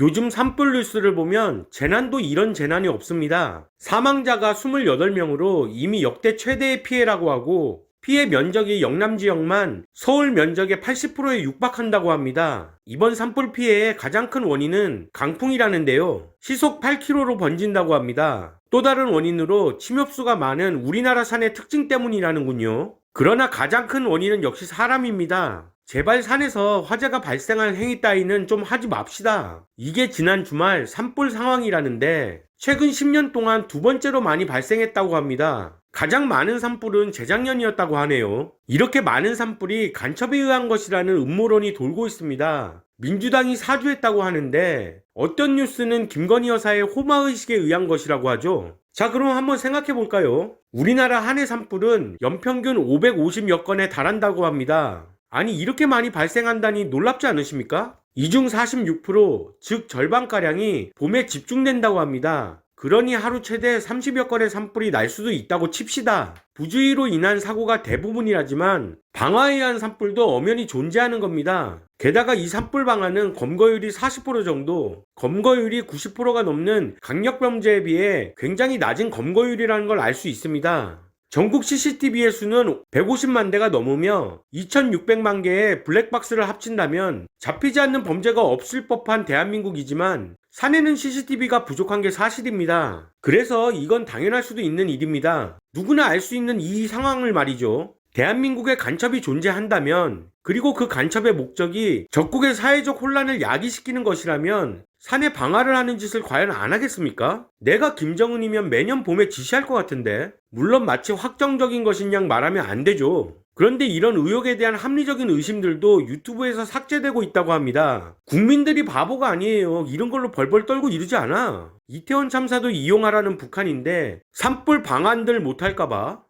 요즘 산불 뉴스를 보면 재난도 이런 재난이 없습니다. 사망자가 28명으로 이미 역대 최대의 피해라고 하고 피해 면적이 영남 지역만 서울 면적의 80%에 육박한다고 합니다. 이번 산불 피해의 가장 큰 원인은 강풍이라는데요. 시속 8km로 번진다고 합니다. 또 다른 원인으로 침엽수가 많은 우리나라 산의 특징 때문이라는군요. 그러나 가장 큰 원인은 역시 사람입니다. 제발 산에서 화재가 발생할 행위 따위는 좀 하지 맙시다. 이게 지난 주말 산불 상황이라는데 최근 10년 동안 두 번째로 많이 발생했다고 합니다. 가장 많은 산불은 재작년이었다고 하네요. 이렇게 많은 산불이 간첩에 의한 것이라는 음모론이 돌고 있습니다. 민주당이 사주했다고 하는데 어떤 뉴스는 김건희 여사의 호마의식에 의한 것이라고 하죠. 자, 그럼 한번 생각해 볼까요? 우리나라 한 해 산불은 연평균 550여 건에 달한다고 합니다. 아니, 이렇게 많이 발생한다니 놀랍지 않으십니까? 이중 46%, 즉 절반가량이 봄에 집중된다고 합니다. 그러니 하루 최대 30여 건의 산불이 날 수도 있다고 칩시다. 부주의로 인한 사고가 대부분이라지만 방화에 의한 산불도 엄연히 존재하는 겁니다. 게다가 이 산불 방화는 검거율이 40% 정도, 검거율이 90%가 넘는 강력범죄에 비해 굉장히 낮은 검거율이라는 걸 알 수 있습니다. 전국 CCTV의 수는 150만 대가 넘으며 2600만 개의 블랙박스를 합친다면 잡히지 않는 범죄가 없을 법한 대한민국이지만 산에는 CCTV가 부족한 게 사실입니다. 그래서 이건 당연할 수도 있는 일입니다. 누구나 알 수 있는 이 상황을 말이죠. 대한민국에 간첩이 존재한다면 그리고 그 간첩의 목적이 적국의 사회적 혼란을 야기시키는 것이라면 산에 방화를 하는 짓을 과연 안 하겠습니까? 내가 김정은이면 매년 봄에 지시할 것 같은데 물론 마치 확정적인 것인 양 말하면 안 되죠. 그런데 이런 의혹에 대한 합리적인 의심들도 유튜브에서 삭제되고 있다고 합니다. 국민들이 바보가 아니에요. 이런 걸로 벌벌 떨고 이러지 않아. 이태원 참사도 이용하라는 북한인데 산불 방안들 못할까봐